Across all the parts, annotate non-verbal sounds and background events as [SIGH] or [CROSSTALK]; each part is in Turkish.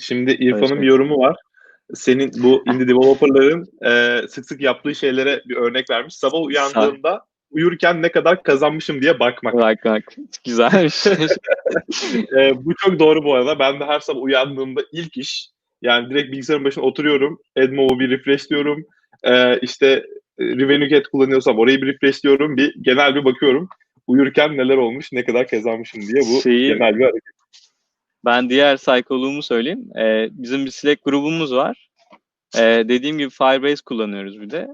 Şimdi İrfan'ın bir yorumu var. Senin bu [LAUGHS] indie developerların e, sık sık yaptığı şeylere bir örnek vermiş. Sabah uyandığımda uyurken ne kadar kazanmışım diye bakmak. Bak bak. Güzelmiş. [LAUGHS] e, bu çok doğru bu arada. Ben de her sabah uyandığımda ilk iş yani direkt bilgisayarın başına oturuyorum. AdMob'u bir refresh diyorum. E, işte e, Revenue kullanıyorsam orayı bir refresh diyorum. Bir genel bir bakıyorum. Uyurken neler olmuş, ne kadar kazanmışım diye bu Şeyi, genel bir hareket. Ben diğer psikoloğumu söyleyeyim. Ee, bizim bir Slack grubumuz var. Ee, dediğim gibi Firebase kullanıyoruz bir de.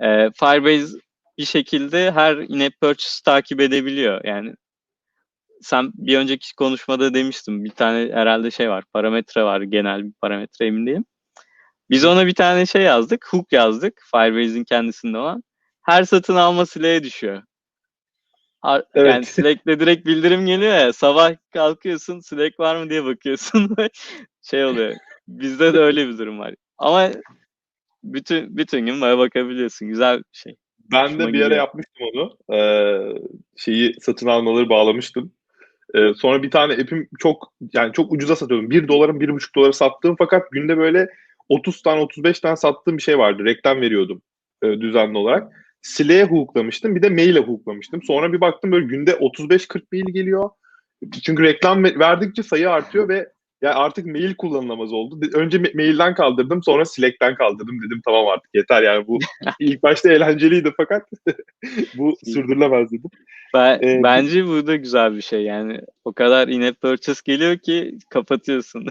Ee, Firebase bir şekilde her in-app purchase takip edebiliyor. Yani sen bir önceki konuşmada demiştin bir tane herhalde şey var parametre var genel bir parametre emin değilim. Biz ona bir tane şey yazdık hook yazdık Firebase'in kendisinde olan. Her satın alma Slack'e düşüyor. Har- Evet. [LAUGHS] Yani Slack'te direkt bildirim geliyor ya sabah kalkıyorsun Slack var mı diye bakıyorsun [LAUGHS] şey oluyor. Bizde de öyle bir durum var. Ama bütün bütün gün bana bakabiliyorsun. Güzel bir şey. Ben Hoşuma de bir ara yapmıştım onu. Ee, şeyi satın almaları bağlamıştım. Ee, sonra bir tane app'im çok yani çok ucuza satıyordum. 1 doların 1,5 dolara sattığım fakat günde böyle 30 tane 35 tane sattığım bir şey vardı. Reklam veriyordum e, düzenli olarak. Slack'e hooklamıştım. Bir de mail'e hooklamıştım. Sonra bir baktım böyle günde 35-40 mail geliyor. Çünkü reklam ve- verdikçe sayı artıyor ve yani artık mail kullanılamaz oldu. Önce ma- mailden kaldırdım sonra Slack'ten kaldırdım. Dedim tamam artık yeter yani bu [LAUGHS] ilk başta eğlenceliydi fakat [LAUGHS] bu sürdürülemez dedim. Ben, Ee, bence bu da güzel bir şey yani. O kadar in-app purchase geliyor ki kapatıyorsun.